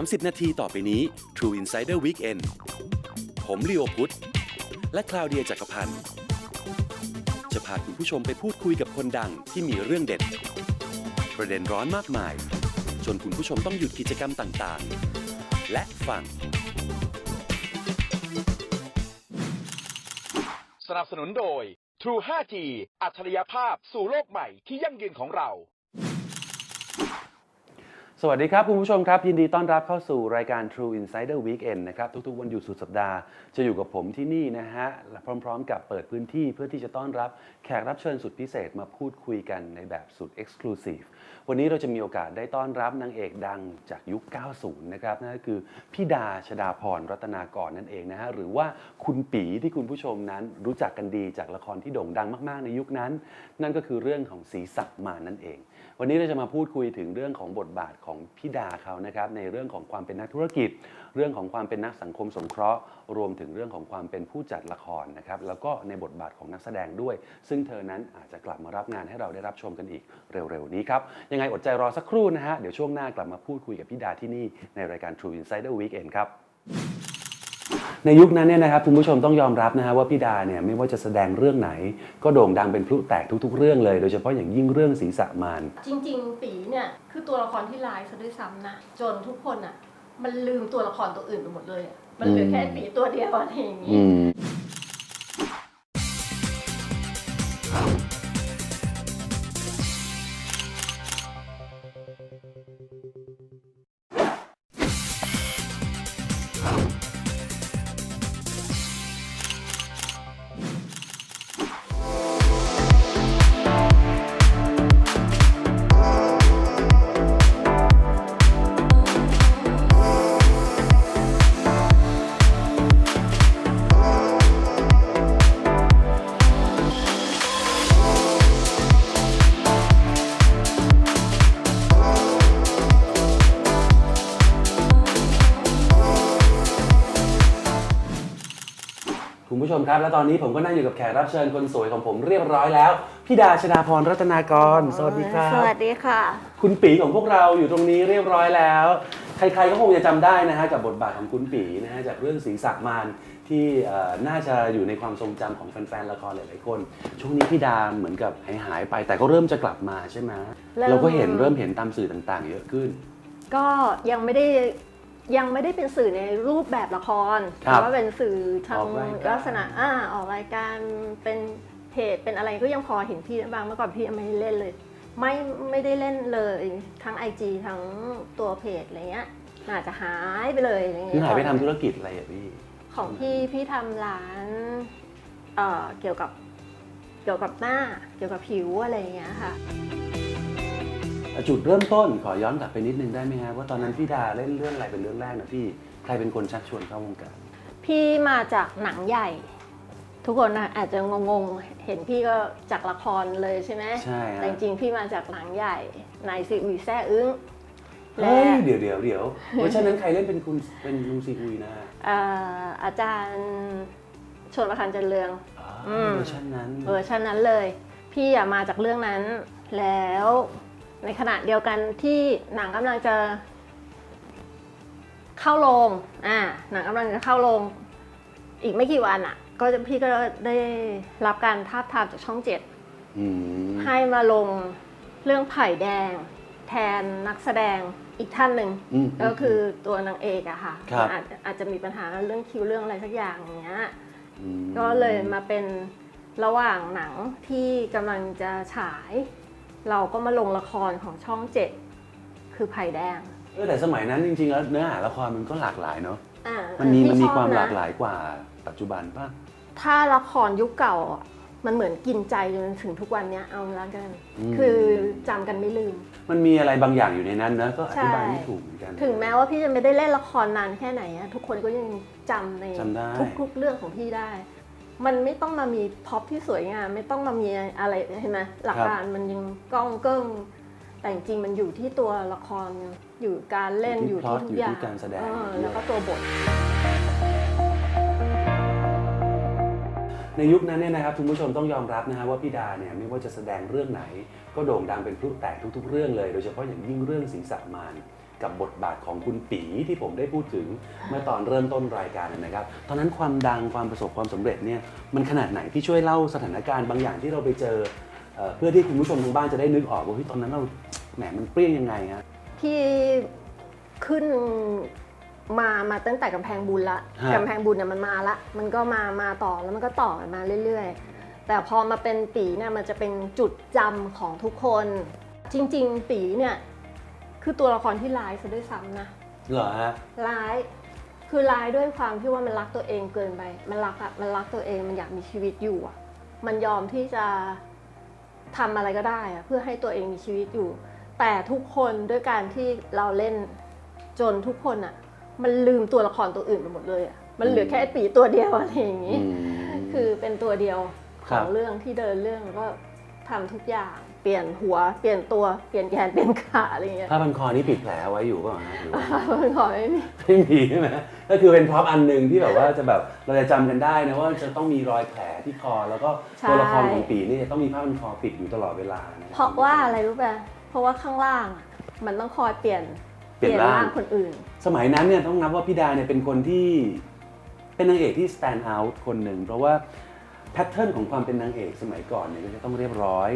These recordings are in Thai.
30 นาทีต่อไปนี้ True Insider Weekend ผมลีโอพุทธและคลาวเดียจักรพันธ์จะพาคุณผู้ชมไปพูดคุยกับคนดังที่มีเรื่องเด็ด ประเด็นร้อนมากมาย จนคุณผู้ชมต้องหยุดกิจกรรมต่างๆ และฟัง สนับสนุนโดย True 5G อัจฉริยภาพสู่โลกใหม่ที่ยั่งยืนของเรา สวัสดีครับ คุณผู้ชมครับ ยินดีต้อนรับเข้าสู่รายการ True Insider Weekend นะครับ ทุกๆ วันหยุดสุดสัปดาห์ จะอยู่กับผมที่นี่นะฮะและพร้อมๆ กับเปิดพื้นที่เพื่อที่จะต้อนรับแขกรับเชิญสุดพิเศษมาพูดคุยกันในแบบสุด Exclusive วันนี้เราจะมีโอกาสได้ต้อนรับนางเอกดังจากยุค 90 นะครับนั่นก็คือพี่ดาชดาพรรัตนากรนั่นเองนะฮะหรือว่าคุณปีที่คุณผู้ชมนั้นรู้จักกันดีจากละครที่โด่งดังมากๆ ในยุคนั้น นั่นก็คือเรื่องของสีสักมานั่นเอง วันนี้เราจะมาพูดคุยถึงเรื่องของบทบาทของพี่ดาเขานะครับในเรื่องของความเป็นนักธุรกิจ เรื่องของความเป็นนักสังคมสงเคราะห์ รวมถึงเรื่องของความเป็นผู้จัดละครนะครับแล้วก็ในบทบาทของนักแสดงด้วย ซึ่งเธอนั้นอาจจะกลับมารับงานให้เราได้รับชมกันอีกเร็วๆนี้ครับยังไงอดใจรอสักครู่นะฮะเดี๋ยวช่วงหน้ากลับมาพูดคุยกับพี่ดาที่นี่ในรายการ True Insider Weekend ครับในยุคนั้นเนี่ยนะครับคุณผู้ชมต้องยอมรับนะฮะว่าพี่ดาเนี่ยไม่ว่าจะแสดงเรื่องไหน ก็โด่งดังเป็นพลุแตกทุก ๆ เรื่องเลย โดยเฉพาะอย่างยิ่งเรื่องศีรษะมารจริง ๆ ปีเนี่ยคือตัวละครที่ร้ายซะด้วยซ้ำนะจนทุกคนอะมันลืมตัวละครตัวอื่นไปหมดเลยอะ มันเหลือแค่ปีตัวเดียวอะไรอย่างนี้ อืม คุณผู้ชมครับ และตอนนี้ผมก็นั่งอยู่กับแขกรับเชิญคนสวยของผมเรียบร้อยแล้ว พี่ดาชดาพรรัตนากร สวัสดีครับ สวัสดีค่ะ คุณปีของพวกเราอยู่ตรงนี้เรียบร้อยแล้ว ใครๆก็คงจะจำได้นะฮะกับบทบาทของคุณปีนะฮะจากเรื่องสีสักมารที่เอ่อน่าจะอยู่ในความทรงจำของแฟนๆละครหลายๆคน ช่วงนี้พี่ดาเหมือนกับหายหายๆไป แต่ก็เริ่มจะกลับมาใช่ไหมเริ่มเราก็เห็นเริ่มเห็นตามสื่อต่างๆ เยอะขึ้น ก็ยังไม่ได้ ยังไม่ได้เป็นสื่อในรูปแบบละครครับแต่ว่าเป็นสื่อทาองอกรายการ ลักษณะอ่าออกรายการเป็นเพจเป็นอะไรก็ยังพอเห็นพี่บ้างเมื่อก่อนพี่ยังไม่ได้เล่นเลย ไม่ไม่ได้เล่นเลยทั้ง IG ทั้งตัวเพจอะไรเงี้ยอาจจะหายไปเลยอะไรเงี้ย คือหายไปทำธุรกิจอะไรอะพี่ ของพี่พี่ทำร้านเอ่อเกี่ยวกับเกี่ยวกับหน้าเกี่ยวกับผิวอะไรอย่างเงี้ยค่ะ จุดเริ่มต้นขอย้อนกลับไปนิดนึงได้ไหมฮะว่าตอนนั้นพี่ดาเล่นเรื่องอะไรเป็นเรื่องแรกนะพี่ใครเป็นคนชักชวนเข้าวงการพี่มาจากหนังใหญ่ ทุกคนน่ะอาจจะงงๆ เห็นพี่ก็จากละครเลยใช่ไหมใช่ฮะแต่จริงๆพี่มาจากหนังใหญ่นายซีอุยแซ่อึ้งและ เฮ้ยเดี๋ยวเดี๋ยวเดี๋ยวเวอร์ชันนั้นใครเล่นเป็นคุณเป็นลุงซีอุยนะเอ่ออาจารย์ชนประคันจันเรือง อ๋ออืมเวอร์ชันนั้นเวอร์ชันนั้นเลย พี่อะมาจากเรื่องนั้น แล้ว ในขณะเดียวกันที่หนังกำลังจะเข้าโรงอ่าหนังกำลังจะเข้าโรงอีกไม่กี่วันอะ ก็จะพี่ก็ได้รับการทาบทามจากช่องเจ็ดอืมให้มาลงเรื่องไผ่แดง แทนนักแสดงอีกท่านหนึ่งอืมก็คือตัวนางเอกอะค่ะครับอาจอาจจะมีปัญหาเรื่องคิวเรื่องอะไรสักอย่างอย่างเงี้ยมก็เลยมาเป็นระหว่างหนังที่กำลังจะฉาย เราก็มาลงละครของช่องเจ็ดคือไผ่แดงเออแต่สมัยนั้นจริงๆแล้วเนื้อหาละครมันก็หลากหลายเนาะอ่ามันมีพี่มันมีชอบความนะหลากหลายกว่าปัจจุบันป่ะถ้าละครยุคเก่าอะมันเหมือนกินใจจนถึงทุกวันเนี้ยเอาละกันอืมคือจำกันไม่ลืม มันมีอะไรบางอย่างอยู่ในนั้นนะก็อธิบายใช่ไม่ถูกเหมือนกัน ถึงแม้ว่าพี่จะไม่ได้เล่นละครนานแค่ไหนอะทุกคนก็ยังจำในจำได้ ทุกๆเรื่องของพี่ได้ มันไม่ต้องมามีพ็อปที่สวยงาม ไม่ต้องมามีอะไรเห็นไหมหลักการมันยังก้องเกิ้ง แต่จริงๆมันอยู่ที่ตัวละครอยู่การเล่นออยู่ยู่ที่ที่ plot ทุกอย่างอยู่ที่การแสดงเออด้วย แล้วก็ตัวบท ในยุคนั้นเนี่ยนะครับคุณผู้ชมต้องยอมรับนะฮะว่าพี่ดาเนี่ยไม่ว่าจะแสดงเรื่องไหน ก็โด่งดังเป็นพลุแตกทุกๆเรื่องเลย โดยเฉพาะอย่างยิ่งเรื่องศีรษะมาร กับบทบาทของคุณปีที่ผมได้พูดถึงเมื่อตอนเริ่มต้นรายการนะครับ ตอนนั้นความดังความประสบความสำเร็จเนี่ยมันขนาดไหนพี่ช่วยเล่าสถานการณ์บางอย่างที่เราไปเจอเอเพื่อที่คุณผู้ชมทางบ้านจะได้นึกออกว่าตอนนั้นเราแหมมันเปรี้ยงยังไงฮะพี่ขึ้นมามาตั้งแต่กำแพงบุญละะกำแพงบุญเนี่ยมันมาละ มันก็มามาต่อแล้วมันก็ต่อกันมาเรื่อย ๆ แต่พอมาเป็นปีเนี่ยมันจะเป็นจุดจำของทุกคน จริง ๆ ปีเนี่ย คือตัวละครที่ร้ายซะด้วยซ้ำนะเหรอฮะร้าย คือร้ายด้วยความที่ว่ามันรักตัวเองเกินไป มันรักอะมันรักตัวเองมันอยากมีชีวิตอยู่อะมันยอมที่จะทำอะไรก็ได้อะเพื่อให้ตัวเองมีชีวิตอยู่ แต่ทุกคนด้วยการที่เราเล่นจนทุกคนอะมันลืมตัวละครตัวอื่นไปหมดเลยอะมันเหลือแค่ไอ้ปีตัวเดียวอะไรอย่างนี้ คือเป็นตัวเดียวขครัอบงเรื่องที่เดินเรื่องแล้วก็ทำทุกอย่าง เปลี่ยนหัวเปลี่ยนตัวเปลี่ยนแขนเปลี่ยนขาอะไรอย่างเงี้ยผ้าพันคอนี่ปิดแผลไว้อยู่เปล่าฮะหรือว่ามันขอไม่มีไม่มีใช่ไหมก็คือเป็นพร็อพอันหนึ่งที่แบบว่าจะแบบเราจะจำกันได้นะว่าจะต้องมีรอยแผลที่คอ แล้วก็ตัวละครของปีนี่จะต้องมีผ้าพันคอปิดอยู่ตลอดเวลานะเพราะว่าอะไรรู้ป่ะเพราะว่าข้างล่างอะมันต้องคอยเปลี่ยนเปลี่ยนร่าง คนอื่น สมัยนั้นเนี่ยต้องนับว่าพี่ดาเนี่ยเป็นคนที่เป็นนางเอกที่ stand out คนหนึ่งเพราะว่าแพทเทิร์นของความเป็นนางเอกสมัยก่อนเนี่ยก็จะต้องเรียบร้อย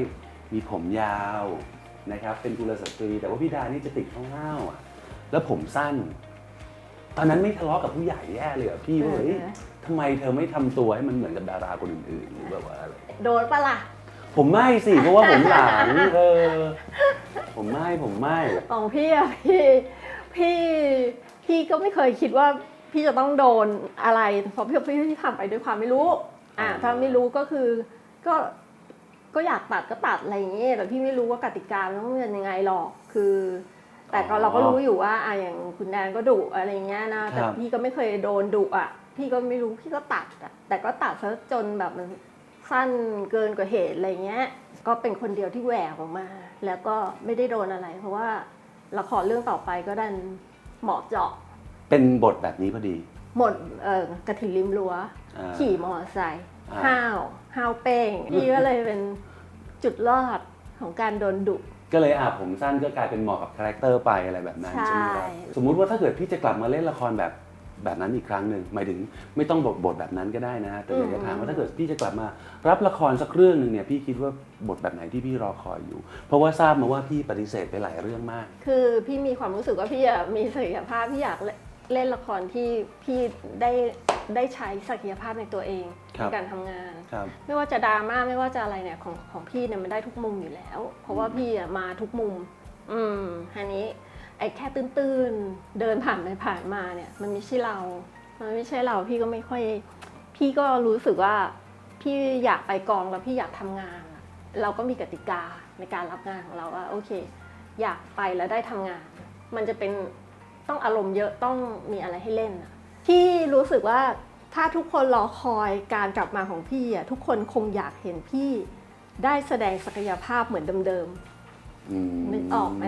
มีผมยาวนะครับเป็นกุลสตรี แต่ว่าพี่ดานี่จะติดข้าวๆอะแล้วผมสั้น ตอนนั้นไม่ทะเลาะกับผู้ใหญ่แย่เลยเหรอพี่ว่าเออเฮ้ยเออทำไมเธอไม่ทำตัวให้มันเหมือนกับดาราคนอื่นๆหรือแบบว่าอะไร โดนปะล่ะ ผมไม่สิเพราะว่าผมหลังเออผมไม่ผมไม่ของพี่อะพี่พี่พี่ก็ไม่เคยคิดว่าพี่จะต้องโดนอะไรเพราะพี่พี่พี่ทำไปด้วยความไม่รู้ อ่าอ๋อถ้าไม่รู้ก็คือก็ ก็อยากตัดก็ตัดอะไรอย่างเงี้ยแต่พี่ไม่รู้ว่ากติกามันต้องเป็นยังไงหรอกคือ แต่ก็เราก็รู้อยู่ว่าอ่าอย่างคุณแดนก็ดุอะไรเงี้ยนะแต่พี่ก็ไม่เคยโดนดุอะ พี่ก็ไม่รู้พี่ก็ตัดอะแต่ก็ตัดซะจนแบบมันสั้นเกินกว่าเหตุอะไรเงี้ย ก็เป็นคนเดียวที่แหวกออกมา แล้วก็ไม่ได้โดนอะไร เพราะว่าละครเรื่องต่อไปก็ดันเหมาะเจาะเป็นบทแบบนี้พอดีหมดเออกระถิ่นริมรั้ว อ่าขี่มอเตอร์ไซค์อ่า ห้าวห้าวเป้งพี่ก็เลยเป็นจุดรอดของการโดนดุก็เลยอาผมสั้นก็กลายเป็นเหมาะกับคาแรคเตอร์ไปอะไรแบบนั้นใช่ใช่ไหมครับสมมุติว่าถ้าเกิดพี่จะกลับมาเล่นละครแบบแบบนั้นอีกครั้งหนึ่งหมายถึงไม่ต้องบทบทแบบนั้นก็ได้นะฮะแต่อยากจะถามว่าถ้าเกิดพี่จะกลับมารับละครสักเรื่องหนึ่งเนี่ยพี่คิดว่าบทแบบไหนที่พี่รอคอยอยู่ เพราะว่าทราบมาว่าพี่ปฏิเสธไปหลายเรื่องมาก คือพี่มีความรู้สึกว่าพี่อะมีศักยภาพพี่อยาก เล่นเล่นละครที่พี่ได้ได้ใช้ศักยภาพในตัวเองครัในบการทำงาน ครับไม่ว่าจะดราม่าไม่ว่าจะอะไรเนี่ยของของพี่เนี่ยมันได้ทุกมุมอยู่แล้ว เพราะว่าพี่อะมาทุกมุม อืมอันนี้ไอ้แค่ตื้นๆเดินผ่านไปผ่านมาเนี่ย มันไม่ใช่เรา มันไม่ใช่เราพี่ก็ไม่ค่อย พี่ก็รู้สึกว่าพี่อยากไปกองแล้วพี่อยากทำงานอะเราก็มีกติกาในการรับงานของเราว่าโอเค อยากไปแล้วได้ทำงาน มันจะเป็น ต้องอารมณ์เยอะต้องมีอะไรให้เล่นอะพี่รู้สึกว่าถ้าทุกคนรอคอยการกลับมาของพี่อะทุกคนคงอยากเห็นพี่ได้แสดงศักยภาพเหมือนเดิมอืมๆนึกออกไหม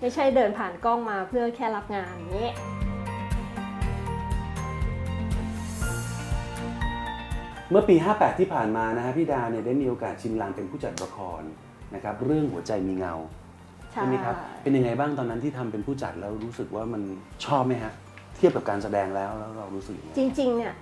ไม่ใช่เดินผ่านกล้องมาเพื่อแค่รับงานอย่างนี้เมื่อปี 58 ที่ผ่านมานะฮะพี่ดาเนี่ยได้มีโอกาสชิมลางเป็นผู้จัดละครนะครับเรื่องหัวใจมีเงา ใช่ไหมครับ เป็นยังไงบ้างตอนนั้นที่ทำเป็นผู้จัดแล้วรู้สึกว่ามันชอบไหมฮะ เทียบกับการแสดงแล้วแล้วเรารู้สึกยังไงจริง ๆ เนี่ย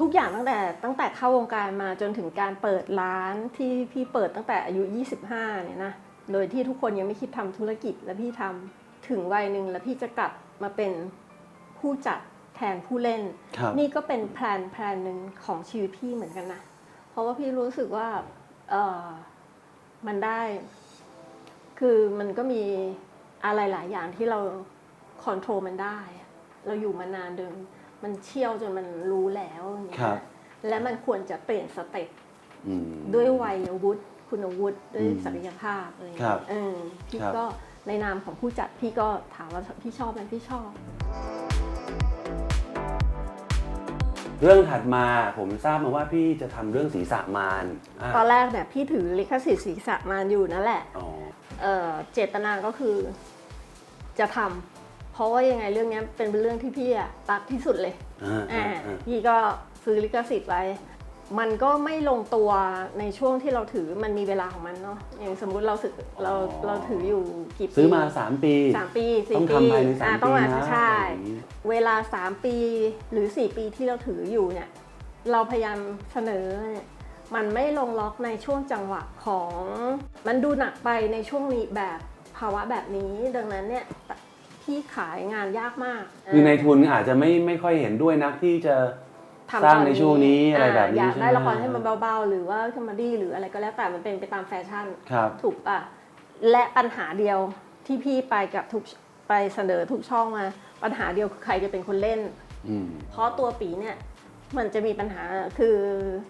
ทุกอย่างตั้งแต่ตั้งแต่เข้าวงการมาจนถึงการเปิดร้านที่พี่เปิดตั้งแต่อายุ 25 เนี่ยนะโดยที่ทุกคนยังไม่คิดทำธุรกิจแล้วพี่ทำถึงวัยหนึ่งแล้วพี่จะกลับมาเป็นผู้จัดแทนผู้เล่นครับนี่ก็เป็นแพลนแพลนหนึ่งของชีวิตพี่เหมือนกันนะ เพราะว่าพี่รู้สึกว่าเออมันได้ คือมันก็มีอะไรหลายอย่างที่เราคอนโทรลมันได้อะเราอยู่มานานเดินมันเชี่ยวจนมันรู้แล้วอย่างเงี้ยครับ และมันควรจะเปลี่ยนสเต็ปอืม ด้วยวัยวุฒิคุณวุฒิด้วยอืมศักยภาพอะไรอย่างครัเงี้บยเออพี่ครับ ก็ในนามของผู้จัดพี่ก็ถามว่าพี่ชอบไหมพี่ชอบ เรื่องถัดมาผมทราบมาว่าพี่จะทำเรื่องศีรษะมารอะตอนแรกเนี่ยพี่ถือลิขสิทธิ์ศีรษะมารอยู่นั่นแหละ อ๋อ เอ่อเจตนาก็คือจะทำเพราะว่ายังไงเรื่องเนี้ยเป็นเรื่องที่พี่อะรักที่สุดเลยอ่าอ่าอ่าพี่ก็ซื้อลิขสิทธิ์ไว้ มันก็ไม่ลงตัวในช่วงที่เราถือมันมีเวลาของมันเนาะอย่างสมมุติเราถือเราเราถืออยู่กี่ปีซื้อมา 3 ปีสามปีสี่ต้องปีทำภายในสามอะปีต้องอะนะใช่อย่างนี้เวลา 3 ปีหรือ 4 ปีที่เราถืออยู่เนี่ย เราพยายามเสนอเนี่ย มันไม่ลงล็อกในช่วงจังหวะของ มันดูหนักไปในช่วงนี้แบบภาวะแบบนี้ ดังนั้นเนี่ยที่ขายงานยากมากคือในทุนอาจจะไม่ไม่ค่อยเห็นด้วยนักที่จะทำสร้างตอในช่วงนี้อะไรแบบนี้อยากใช่ไหมได้ละครให้มันเบาๆ หรือว่าคอมเมดี้หรืออะไรก็แล้วแต่มันเป็นไปตามแฟชั่นครับถูกป่ะและปัญหาเดียวที่พี่ไปกับทุกไปเสนอทุกช่องมา ปัญหาเดียวคือใครจะเป็นคนเล่นอืมเพราะตัวปีเนี่ย มันจะมีปัญหาคือ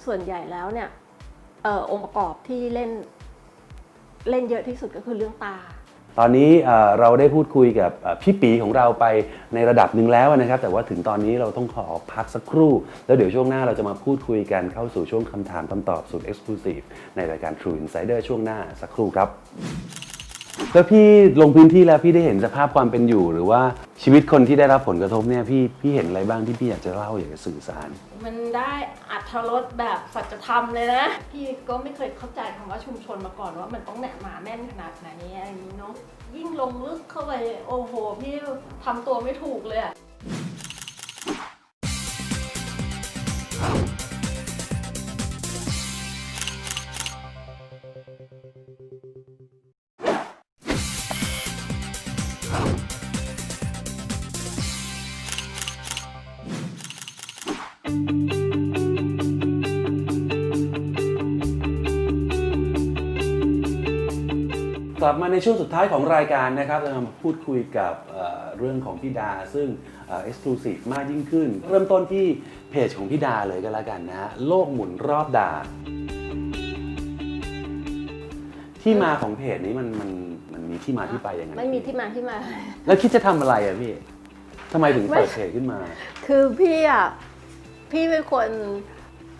ส่วนใหญ่แล้วเนี่ยเออองค์ประกอบที่เล่นเล่นเยอะที่สุดก็คือเรื่องตา ตอนนี้เราได้พูดคุยกับพี่ปีของเราไปในระดับหนึ่งแล้วนะครับ แต่ว่าถึงตอนนี้เราต้องขอพักสักครู่ แล้วเดี๋ยวช่วงหน้าเราจะมาพูดคุยกันเข้าสู่ช่วงคำถามคำตอบสุด Exclusive ในรายการ True Insider ช่วงหน้าสักครู่ครับแล้วพี่ลงพื้นที่แล้วพี่ได้เห็นสภาพความเป็นอยู่ หรือว่าชีวิตคนที่ได้รับผลกระทบเนี่ยพี่พี่เห็นอะไรบ้างที่พี่อยากจะเล่าอยากจะสื่อสาร มันได้อัธรสแบบสัจธรรมเลยนะ พี่ก็ไม่เคยเข้าใจคำว่าชุมชนมาก่อนว่ามันต้องแหนหาแน่นขนาดไหนอะไรอย่างนี้เนาะยิ่งลงลึกเข้าไป โอ้โห พี่ทำตัวไม่ถูกเลยอะ ลับมาในช่วงสุดท้ายของรายการนะครับเรามาพูดคุยกับเอ่อเรื่องของพี่ดา ซึ่งเอ็กซ์คลูซีฟมากยิ่งขึ้น เริ่มต้นที่เพจของพี่ดาเลยก็แล้วกันนะฮะโลกหมุนรอบดา ที่มาของเพจนี้มันมันมันมีที่มาที่ไปยังไงไม่มีที่มาที่มา แล้วคิดจะทำอะไรอะพี่ทำไมถึงเปิดเพจขึ้นมา คือพี่อะพี่เป็นคน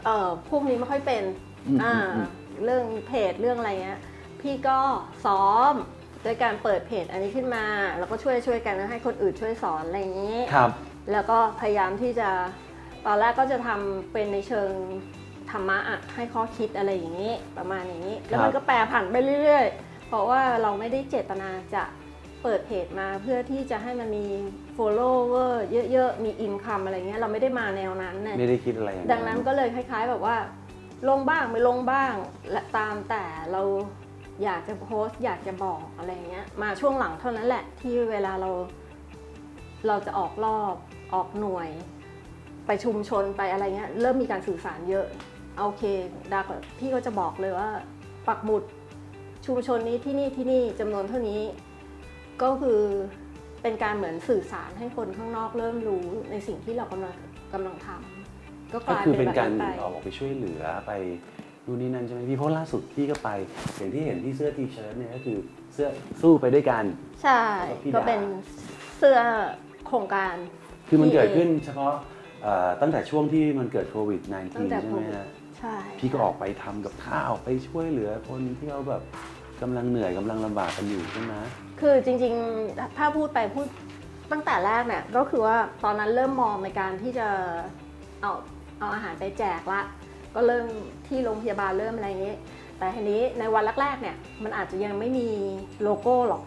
เอ่อพวกนี้ไม่ค่อยเป็นอืมอ่าอืมอืมเรื่องเพจเรื่องอะไรเงี้ย พี่ก็ซ้อมโดยการเปิดเพจอันนี้ขึ้นมา แล้วก็ช่วยช่วยกันให้คนอื่นช่วยสอนอะไรอย่างนี้ ครับ แล้วก็พยายามที่จะตอนแรกก็จะทำเป็นในเชิงธรรมะอะให้ข้อคิดอะไรอย่างนี้ประมาณอย่างนี้ แล้วมันก็แปรผันไปเรื่อยๆ เพราะว่าเราไม่ได้เจตนาจะเปิดเพจมาเพื่อที่จะให้มันมี follower เยอะๆ มี income อะไรเงี้ยเราไม่ได้มาแนวนั้นเนี่ย ไม่ได้คิดอะไรอย่าง ดังนั้นก็เลยคล้าย ๆ แบบว่า ลงบ้างไม่ลงบ้างและตามแต่เรา อยากจะโพสต์อยากจะบอกอะไรเงี้ยมาช่วงหลังเท่านั้นแหละที่เวลาเราเราจะออกรอบออกหน่วย ไปชุมชนไปอะไรเงี้ยเริ่มมีการสื่อสารเยอะโอเคดากพี่ก็จะบอกเลยว่า ปักหมุดชุมชนนี้ที่นี่ที่นี่จำนวนเท่านี้ ก็คือเป็นการเหมือนสื่อสารให้คนข้างนอกเริ่มรู้ในสิ่งที่เรากำลังกำลังทำก็กลายคือเป็นแบบการนั้นไปออกไปช่วยเหลือไป นู่นนี่นั่นใช่ไหมพี่เพราะล่าสุดพี่ก็ไปอย่างที่เห็นที่เสื้อทีเชิ้ตเนี่ยก็คือเสื้อสู้ไปด้วยกัน ใช่ แล้วพี่ก็ดา เป็นเสื้อโครงการ คือมันที่เกิดขึ้นเฉพาะเอ่อตั้งแต่ช่วงที่มันเกิดโควิด ตั้งแต่ -19 ใช่ไหมโควิด ฮะใช่พี่ก็ออกไปทำกับข้าวไปช่วยเหลือคนที่เขาแบบกำลังเหนื่อยกำลังลำบากกันอยู่ใช่ไหมคือจริงๆ ถ้าพูดไปพูดตั้งแต่แรกเนี่ยก็คือว่าตอนนั้นเริ่มมองในการที่จะเอาเอาอาหารไปแจกละ ก็เริ่มที่โรงพยาบาลเริ่มอะไรอย่างนี้ แต่ทีนี้ในวันแรกๆเนี่ยมันอาจจะยังไม่มีโลโก้หรอก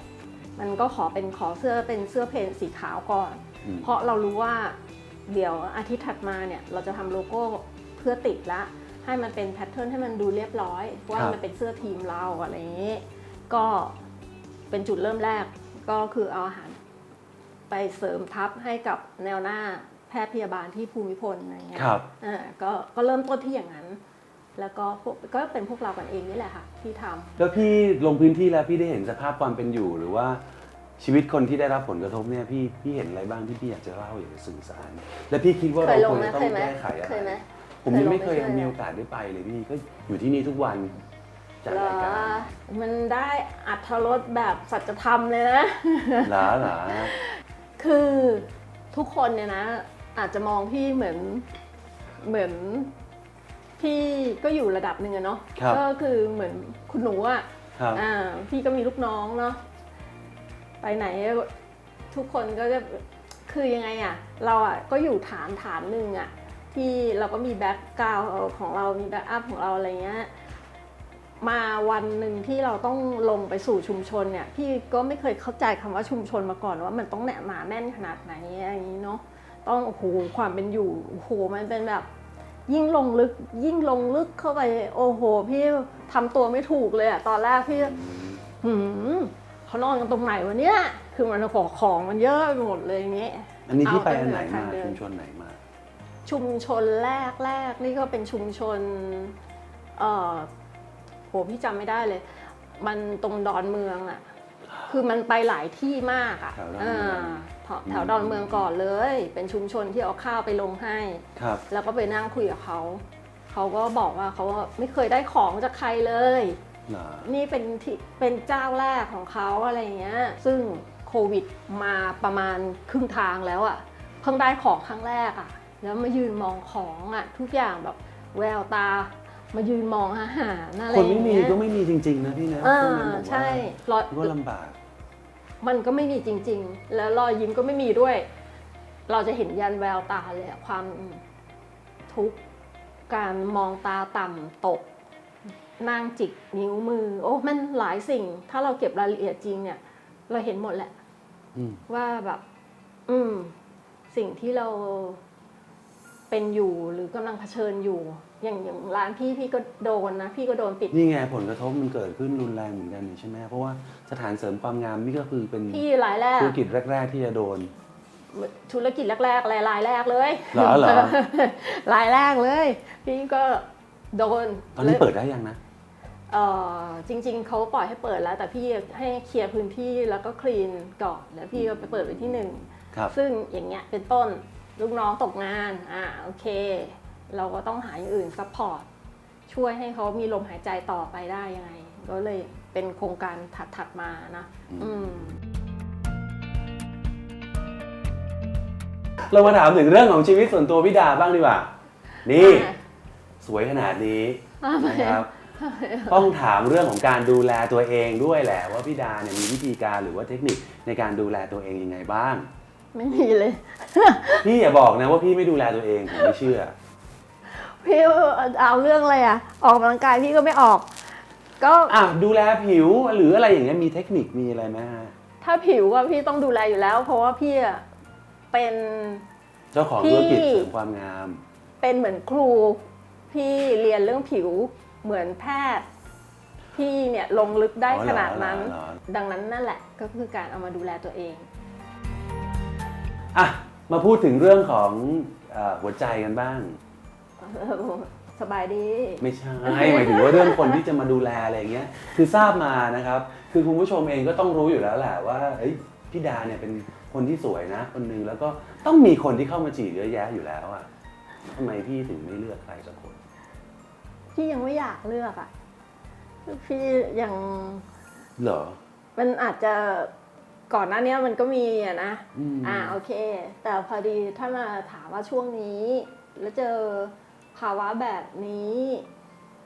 มันก็ขอเป็นขอเสื้อเป็นเสื้อเพนสีขาวก่อน อืม เพราะเรารู้ว่าเดี๋ยวอาทิตย์ถัดมาเนี่ยเราจะทำโลโก้เพื่อติดละให้มันเป็นแพทเทิร์นให้มันดูเรียบร้อย ว่าครับ มันเป็นเสื้อทีมเราอะไรอย่างนี้ ก็เป็นจุดเริ่มแรกก็คือเอาอาหารไปเสริมทัพให้กับแนวหน้า แพทย์พยาบาลที่ภูมิพลอะไรเงี้ยครับอ่าก็ก็เริ่มต้นที่อย่างนั้น แล้วก็พวกก็เป็นพวกเรากันเองนี่แหละค่ะที่ทำ แล้วพี่ลงพื้นที่แล้วพี่ได้เห็นสภาพความเป็นอยู่ หรือว่าชีวิตคนที่ได้รับผลกระทบเนี่ยพี่พี่เห็นอะไรบ้างที่พี่อยากจะเล่าอยากจะสื่อสาร และพี่คิดว่าเคเรายลคงวรไหมจะต้อเคยงไหมแก้ไขอะไรเคยไหม ผมยังไม่เคยเคยลงไปช่วย มีโอกาสได้ไปเลยพี่ก็อยู่ที่นี่ทุกวันจัดเหรรายอการมันได้อัธรสแบบสัจธรรมเลยนะ หลาหลาคือทุกคนเนี่ยนะ อาจจะมองพี่เหมือนเหมือนพี่ก็อยู่ระดับหนึ่งอะเนาะครับก็คือเหมือนคุณหนูอะครับอ่าพี่ก็มีลูกน้องเนาะไปไหนทุกคนก็จะคือยังไงอะเราอะก็อยู่ฐานฐานหนึ่งอะที่เราก็มีแบ็กกราวของเรามีแบ็กอัพของเราอะไรเงี้ยมาวันหนึ่งที่เราต้องลงไปสู่ชุมชนเนี่ยพี่ก็ไม่เคยเข้าใจคำว่าชุมชนมาก่อนว่ามันต้องแหนหนาแน่นขนาดไหนอย่างนี้เนาะ ต้องโอ้โหความเป็นอยู่โอ้โหมันเป็นแบบ ยิ่งลงลึกยิ่งลงลึกเข้าไปโอ้โห พี่ทำตัวไม่ถูกเลยอะตอนแรกพี่หืมเขานอนกันตรงไหนวะเนี่ยคือมันของของมันเยอะไปหมดเลยอย่างเงี้ยอันนี้พี่ไปเาอันไหนทมางเดิชุมชนไหนมา ชุมชนแรกแรกนี่ก็เป็นชุมชนเอ่อโหพี่จำไม่ได้เลย มันตรงดอนเมืองอะคือมันไปหลายที่มากอะ แถวดอนเมืองาแถวแถวดอนเมืองก่อนเลย เป็นชุมชนที่เอาข้าวไปลงให้ ครับ แล้วก็ไปนั่งคุยกับเขา เขาก็บอกว่าเขาไม่เคยได้ของจากใครเลยเหรอนี่เป็นที่เป็นเจ้าแรกของเขาอะไรเงี้ย ซึ่งโควิดมาประมาณครึ่งทางแล้วอะ่ะ เพิ่งได้ของครั้งแรกอะ่ะ แล้วมายืนมองของอะ่ะ ทุกอย่างแบบแววตามายืนมองอาหารอะไรคนไม่มีเงี้ยก็ไม่มีจริง ๆ นะพี่นะอ่าช่วงนั้นผมว่าใช่รอยก็ลำบาก มันก็ไม่มีจริง ๆ แล้วรอยยิ้มก็ไม่มีด้วย เราจะเห็นยันแววตาเลยอะความทุกข์การมองตาต่ำตกนางจิกนิ้วมือ โอ้มันหลายสิ่ง ถ้าเราเก็บรายละเอียดจริงเนี่ย เราเห็นหมดแหละอืมว่าแบบ อืม สิ่งที่เราเป็นอยู่หรือกำลังเผชิญอยู่ อย่างอย่างร้านพี่พี่ก็โดนนะ พี่ก็โดนปิด นี่ไงผลกระทบมันเกิดขึ้นรุนแรงเหมือนกันนี่ใช่ไหมเพราะว่าสถานเสริมความงามนี่ก็คือเป็นพี่รายแรกธุรกิจแรก ๆ ที่จะโดน ธุรกิจแรกๆรายรายแรกเลยเหรอเหรอรายแรกเลย พี่ก็โดนตอนนี้เปิดได้ยังนะเออจริง ๆเขาปล่อยให้เปิดแล้ว แต่พี่ให้เคลียร์พื้นที่แล้วก็คลีนก่อนแล้วพี่ก็ไปเปิดไปที่หนึ่งครับซึ่งอย่างเงี้ยเป็นต้นลูกน้องตกงานอ่าโอเค เราก็ต้องหาอย่างอื่นซัพพอร์ตช่วยให้เขามีลมหายใจต่อไปได้ยังไง ก็เลยเป็นโครงการถัดๆมานะอืมเรามาถามถึงเรื่องของชีวิตส่วนตัวพี่ดาบ้างดีกว่า นี่อะสวยขนาดนี้อะนะครับต้องถามเรื่องของการดูแลตัวเองด้วยแหละว่าพี่ดาเนี่ยมีวิธีการหรือว่าเทคนิคในการดูแลตัวเองยังไงบ้าง ไม่มีเลย พี่อย่าบอกนะว่าพี่ไม่ดูแลตัวเองผมไม่เชื่อ พี่เอาเรื่องอะไรอะออกกำลังกายพี่ก็ไม่ออก ก็อะดูแลผิวหรืออะไรอย่างเงี้ยมีเทคนิคมีอะไรไหมฮะถ้าผิวอะพี่ต้องดูแลอยู่แล้ว เพราะว่าพี่อะเป็น เจ้าของพี่ธุรกิจเสริมความงาม เป็นเหมือนครูพี่เรียนเรื่องผิวเหมือนแพทย์ พี่เนี่ยลงลึกได้อ๋อเหรอขนาดนั้น เหรอดังนั้นนั่นแหละก็คือการเอามาดูแลตัวเอง อะมาพูดถึงเรื่องของเอ่อหัวใจกันบ้าง สบายดี ไม่ใช่ หมายถึงว่าเรื่องคนที่จะมาดูแลอะไรอย่างเงี้ย คือทราบมานะครับ คือคุณผู้ชมเองก็ต้องรู้อยู่แล้วแหละว่าเอ้ยพี่ดาเนี่ยเป็นคนที่สวยนะ คนหนึงแล้วก็ต้องมีคนที่เข้ามาจีบเยอะแยะอยู่แล้วอะทำไมพี่ถึงไม่เลือกใครสักคน พี่ยังไม่อยากเลือกอะพี่ยังเหรอ มันอาจจะก่อนหน้านี้มันก็มีอะนะ อืม อ่าโอเค แต่พอดีถ้ามาถามว่าช่วงนี้ แล้วเจอ ภาวะแบบนี้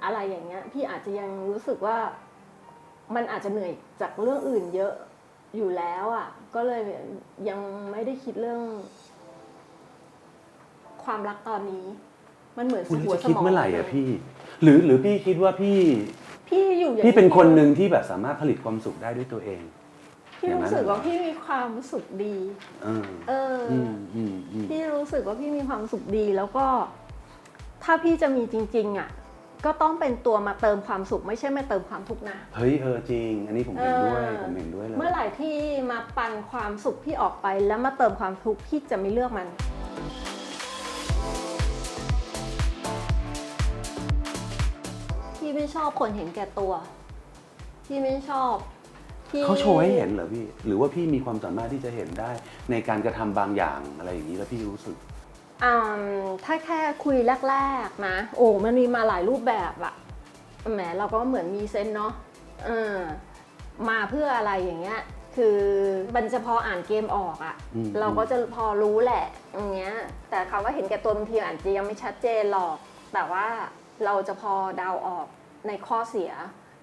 อะไรอย่างเงี้ย พี่อาจจะยังรู้สึกว่ามันอาจจะเหนื่อยจากเรื่องอื่นเยอะอยู่แล้วอะ ก็เลยยังไม่ได้คิดเรื่อง ความรักตอนนี้ มันเหมือนคุณหัวจะสคิดมองเมื่อไหร่อะพี่ หรือหรือพี่คิดว่าพี่พี่อยู่อย่างพี่เป็นคนหนึ่งที่แบบสามารถผลิตความสุขได้ด้วยตัวเองพี่รู้สึกว่าพี่มีความสุขดี เออเอออ อืมอืมอืม พี่รู้สึกว่าพี่มีความสุขดีแล้วก็ ถ้าพี่จะมีจริงๆอะก็ต้องเป็นตัวมาเติมความสุขไม่ใช่มาเติมความทุกข์นะ เฮ้ยเออจริง อันนี้ผมเห็นด้วยเออ ผมเห็นด้วยเลย เมื่อไหร่ที่มาปันความสุขพี่ออกไป แล้วมาเติมความทุกข์พี่จะไม่เลือกมัน พี่ไม่ชอบคนเห็นแก่ตัว พี่ไม่ชอบที่เขาโชว์ให้เห็นเหรอพี่ หรือว่าพี่มีความสามารถที่จะเห็นได้ในการกระทำบางอย่างอะไรอย่างนี้แล้วพี่รู้สึกอืม ถ้าแค่คุยแรก ๆ นะ โอ้ มันมีมาหลายรูปแบบอะแหมเราก็เหมือนมีเซนส์เนาะเออมาเพื่ออะไรอย่างเงี้ย คือมันจะพออ่านเกมออกอะอืมเราก็จะพอรู้แหละอย่างเงี้ย แต่คำว่าเห็นแก่ตัวบางทีอาจจะยังไม่ชัดเจนหรอก แต่ว่าเราจะพอเดาออกในข้อเสีย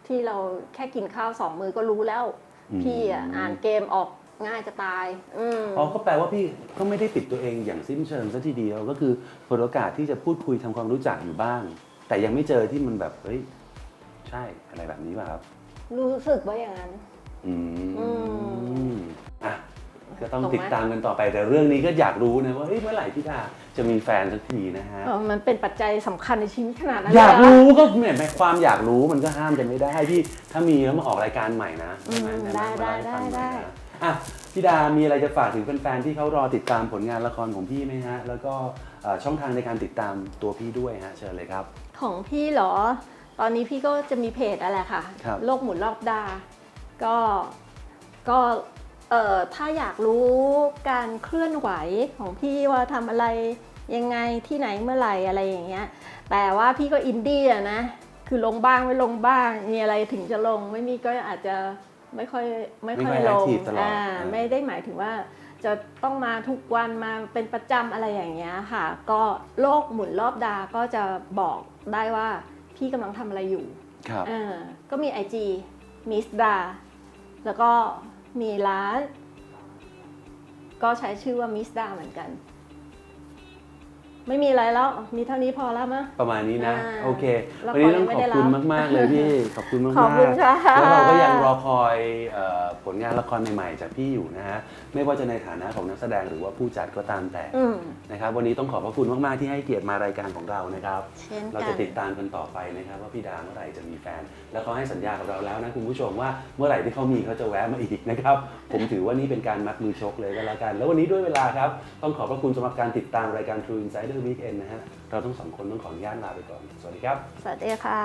ที่เราแค่กินข้าวสองมือก็รู้แล้วอืมพี่อะอ่านเกมออก ง่ายจะตาย อืม อ๋อก็แปลว่าพี่ก็ไม่ได้ปิดตัวเองอย่างสิ้นเชิงซะทีเดียวก็คือเปิดโอกาสที่จะพูดคุยทำความรู้จักอยู่บ้าง แต่ยังไม่เจอที่มันแบบเฮ้ยใช่อะไรแบบนี้ป่ะครับ รู้สึกว่าอย่างนั้น อือืมอะก็ต้องตรงไหมติดตามกันต่อไปแต่เรื่องนี้ก็อยากรู้นะว่าเอ้ยเมื่อไหร่พี่ดาจะมีแฟนสักทีนะฮะ เออมันเป็นปัจจัยสำคัญในชีวิตขนาดนั้นอยากเลเหรู้ก็เนี่ยความอยากรู้มันก็ห้ามกันไม่ได้พี่ถ้ามีแล้วมาออกรายการใหม่นะใช่ไหมอืมใช่หมได้มาเล่าให้ฟังหน่อยได้นะ อะพี่ดา มีอะไรจะฝากถึงแฟนๆที่เขารอติดตามผลงานละครของพี่ไหมฮะ แล้วก็เอ่อช่องทางในการติดตามตัวพี่ด้วยฮะ เชิญเลยครับ ของพี่เหรอ ตอนนี้พี่ก็จะมีเพจอะไรค่ะ ครับ โลกหมุนรอบดา ก็ ก็เอ่อถ้าอยากรู้การเคลื่อนไหวของพี่ว่าทำอะไรยังไงที่ไหนเมื่อไหร่อะไรอย่างเงี้ย แต่ว่าพี่ก็อินดี้อะนะ คือลงบ้างไม่ลงบ้าง มีอะไรถึงจะลง ไม่มีก็อาจจะ ไม่ค่อยไม่ค่อยไม่ค่อยลง active ตลอดอ่าอ่าไม่ได้หมายถึงว่าจะต้องมาทุกวันมาเป็นประจำอะไรอย่างเงี้ยค่ะ ก็โลกหมุนรอบดาก็จะบอกได้ว่าพี่กำลังทำอะไรอยู่ครับอ่าก็มี IG มิสดาแล้วก็มีร้าน ก็ใช้ชื่อว่ามิสดาเหมือนกัน ไม่มีอะไรแล้ว มีเท่านี้พอแล้วมั้ยประมาณนี้นะ อ่าโอเคละครวันนี้ต้องยังไม่ขอได้บคุณรับมาก ๆ เลยพี่ ขอบคุณมากๆขอบคุณค่ะ แล้วเราก็ยังรอคอยเอ่อผลงานละครใหม่ ๆ จากพี่อยู่นะฮะ ไม่ว่าจะในฐานะของนักแสดงหรือว่าผู้จัดก็ตามแต่ อืม นะครับ วันนี้ต้องขอบพระคุณมาก ๆ ที่ให้เกียรติมารายการของเรานะครับ เช่นเรากัจะนติดตามกันต่อไปนะครับ ว่าพี่ดาเมื่อไหร่จะมีแฟน แล้วเขาให้สัญญากับเราแล้วนะคุณผู้ชมว่าเมื่อไหร่ที่เขามีเขาจะแวะมาอีกนะครับ ผมถือว่านี่เป็นการมัดมือชกเลยก็แล้วกัน แล้ววันนี้ด้วยเวลาครับ ต้องขอบพระคุณสำหรับการติดตามรายการ True Insider Rider Weekend นะฮะ เราทั้งสองคนต้องขออนุญาตลาไปก่อน สวัสดีครับ สวัสดีค่ะ